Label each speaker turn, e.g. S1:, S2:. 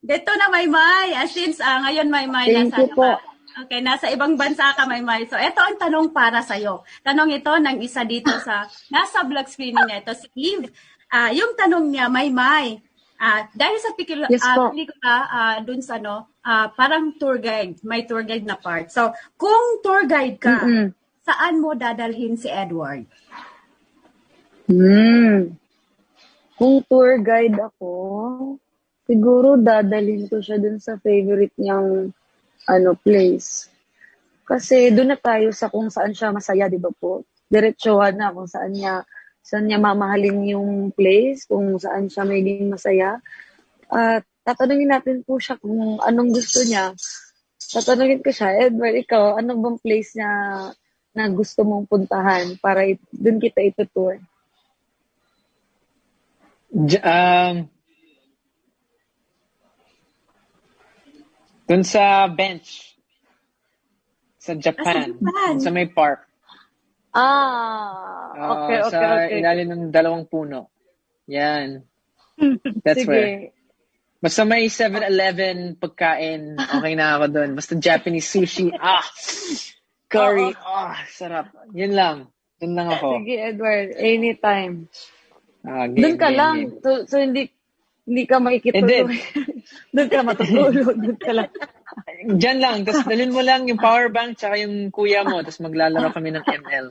S1: Dito na Maymay. Ah, since ah, ngayon Maymay,
S2: Thank
S1: nasa,
S2: you po.
S1: Okay, nasa ibang bansa ka Maymay. So ito ang tanong para sa iyo. Tanong ito ng isa dito sa nasa vlog screening niya ito si Eve. Ah, yung tanong niya Maymay. Ah, dahil sa pikil,
S2: Yes
S1: ah,
S2: po.
S1: pelikula ah, dun sa no, ah, parang tour guide, may tour guide na part. So, kung tour guide ka,
S2: Mm-mm.
S1: saan mo dadalhin si Edward?
S2: Hmm. Kung tour guide ako, siguro dadalhin ko siya dun sa favorite niyang ano place. Kasi doon na tayo sa kung saan siya masaya, di ba po? Diretsuhan na kung saan niya saan niya mamahalin yung place, kung saan siya magiging masaya. At tatanungin natin po siya kung anong gusto niya. Tatanungin ko siya, Edward, ikaw, anong bang place niya na gusto mong puntahan para it- doon kita itutour?
S3: J- um, dun sa bench. Sa Japan.
S1: Japan.
S3: Dun sa may park.
S2: Ah,
S3: Ah,
S2: okay, okay,
S3: sa
S2: okay.
S3: ilalim ng dalawang puno. Yan. That's
S2: Sige.
S3: where. Basta may 7-Eleven pagkain, okay na ako doon. Basta Japanese sushi, ah! Curry, ah, sarap. Yun lang. Doon lang ako.
S2: Sige, Edward, anytime.
S3: Ah, game,
S2: Doon ka
S3: game,
S2: lang.
S3: game.
S2: So, so hindi hindi ka makikitulog. Doon ka matutulog. Doon ka lang.
S3: Diyan lang. Tapos dalhin mo lang yung power bank tsaka yung kuya mo. Tapos maglalaro kami ng ML.